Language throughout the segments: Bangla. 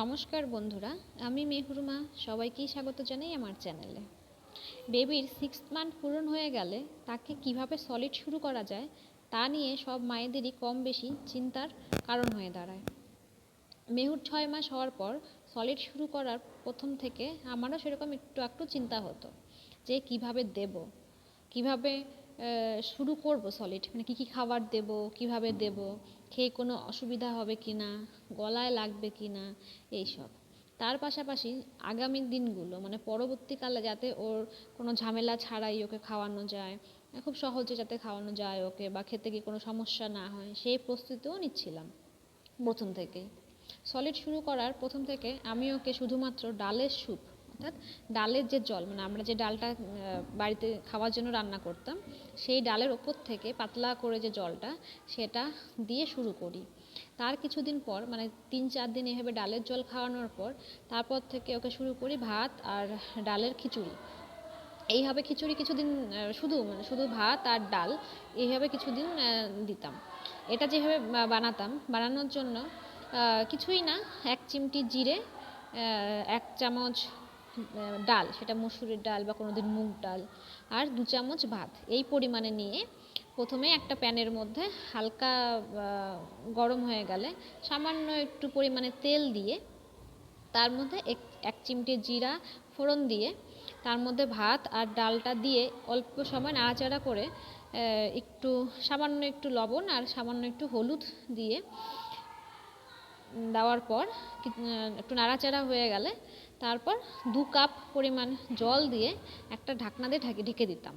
নমস্কার বন্ধুরা, আমি মেহরুমা, সবাইকেই স্বাগত জানাই আমার চ্যানেলে। বেবির সিক্স মান্থ পূরণ হয়ে গেলে তাকে কীভাবে সলিড শুরু করা যায়, তা নিয়ে সব মায়েদেরই কম বেশি চিন্তার কারণ হয়ে দাঁড়ায়। মেহুর ছয় মাস হওয়ার পর সলিড শুরু করার প্রথম থেকে আমারও সেরকম একটু একটু চিন্তা হতো যে কীভাবে দেব, কীভাবে শুরু করব সলিড মানে কী কী খাবার দেব, কীভাবে দেব, খেয়ে কোনো অসুবিধা হবে কি না, গলায় লাগবে কি না এইসব তার পাশাপাশি আগামী দিনগুলো মানে পরবর্তীকালে যাতে ওর কোনো ঝামেলা ছাড়াই ওকে খাওয়ানো যায়, খুব সহজে যাতে খাওয়ানো যায় ওকে বা খেতে গিয়ে কোনো সমস্যা না হয়, সেই প্রস্তুতিও নিচ্ছিলাম প্রথম থেকেই সলিড শুরু করার প্রথম থেকে আমি ওকে শুধুমাত্র ডালের স্যুপ অর্থাৎ ডালের যে জল মানে আমরা যে ডালটা বাড়িতে খাওয়ার জন্য রান্না করতাম, সেই ডালের ওপর থেকে পাতলা করে যে জলটা, সেটা দিয়ে শুরু করি। তার কিছুদিন পর মানে তিন চার দিন এভাবে ডালের জল খাওয়ানোর পর, তারপর থেকে ওকে শুরু করি ভাত আর ডালের খিচুড়ি। এইভাবে খিচুড়ি কিছুদিন শুধু মানে শুধু ভাত আর ডাল, এইভাবে কিছুদিন দিতাম। এটা যেভাবে বানাতাম, বানানোর জন্য কিছুই না, এক চিমটি জিরে এক চামচ ডাল, সেটা মসুরের ডাল বা কোনো দিন মুগ ডাল আর দু চামচ ভাত। এই পরিমাণে নিয়ে প্রথমে একটা প্যানের মধ্যে হালকা গরম হয়ে গেলে সামান্য একটু পরিমাণে তেল দিয়ে তার মধ্যে এক এক চিমটে জিরা ফোড়ন দিয়ে তার মধ্যে ভাত আর ডালটা দিয়ে অল্প সময় নাড়াচাড়া করে একটু সামান্য একটু লবণ আর সামান্য একটু হলুদ দিয়ে দেওয়ার পর একটু নাড়াচাড়া হয়ে গেলে তারপর দু কাপ পরিমাণ জল দিয়ে একটা ঢাকনা দিয়ে ঢাকি ঢেকে দিতাম।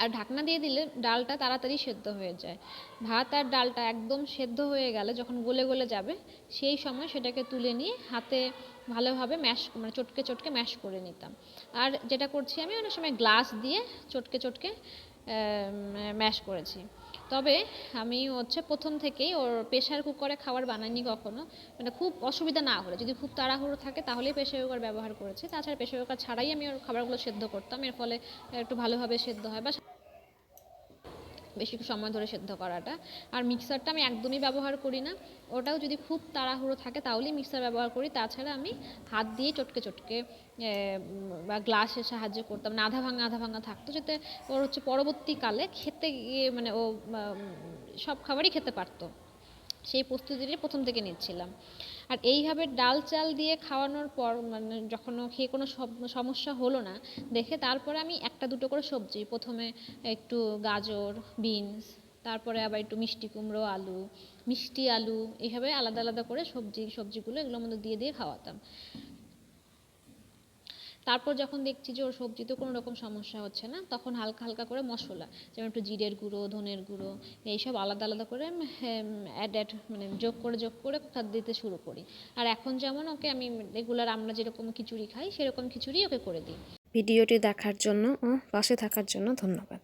আর ঢাকনা দিয়ে দিলে ডালটা তাড়াতাড়ি সেদ্ধ হয়ে যায়। ভাত আর ডালটা একদম সেদ্ধ হয়ে গেলে যখন গলে গলে যাবে, সেই সময় সেটাকে তুলে নিয়ে হাতে ভালোভাবে ম্যাশ মানে চটকে চটকে ম্যাশ করে নিতাম। আর যেটা করছি আমি, অনেক সময় গ্লাস দিয়ে চটকে চটকে ম্যাশ করেছি। তবে আমি হচ্ছে প্রথম থেকেই ওর প্রেশার কুকারে খাবার বানাইনি কখনো। মানে খুব অসুবিধা না হলে, যদি খুব তাড়াহুড়ো থাকে তাহলেই প্রেশার কুকার ব্যবহার করেছি। তাছাড়া প্রেশার কুকার ছাড়াই আমি ওর খাবারগুলো সেদ্ধ করতাম। এর ফলে একটু ভালোভাবে সেদ্ধ হয়। বা বেশি সময় ধরে সেদ্ধ করাটা। আর মিক্সারটা আমি একদমই ব্যবহার করি না। ওটাও যদি খুব তাড়াহুড়ো থাকে তাহলেই মিক্সার ব্যবহার করি। তাছাড়া আমি হাত দিয়ে চটকে চটকে বা গ্লাসের সাহায্যে করতাম। না আধা ভাঙা আধা ভাঙা থাকতো যাতে ওর হচ্ছে পরবর্তীকালে খেতে গিয়ে মানে ও সব খাবারই খেতে পারতো। সেই প্রস্তুতিটি প্রথম থেকে নিচ্ছিলাম। আর এইভাবে ডাল চাল দিয়ে খাওয়ানোর পর মানে যখন খেয়ে কোনো সমস্যা হলো না, দেখে তারপরে আমি একটা দুটো করে সবজি, প্রথমে একটু গাজর, বিনস, তারপরে আবার একটু মিষ্টি কুমড়ো, আলু, মিষ্টি আলু, এইভাবে আলাদা আলাদা করে সবজি, সবজিগুলো এগুলোর মধ্যে দিয়ে দিয়ে খাওয়াতাম। তারপর যখন দেখছি যে ওর সবজিতে কোনো রকম সমস্যা হচ্ছে না, তখন হালকা হালকা করে মশলা, যেমন একটু জিরের গুঁড়ো, ধনের গুঁড়ো, এইসব আলাদা আলাদা করে অ্যাড অ্যাড মানে যোগ করে যোগ করে তার দিতে শুরু করি। আর এখন যেমন ওকে আমি রেগুলার আমরা যেরকম খিচুড়ি খাই, সেরকম খিচুড়ি ওকে করে দিই। ভিডিওটি দেখার জন্য ও পাশে থাকার জন্য ধন্যবাদ।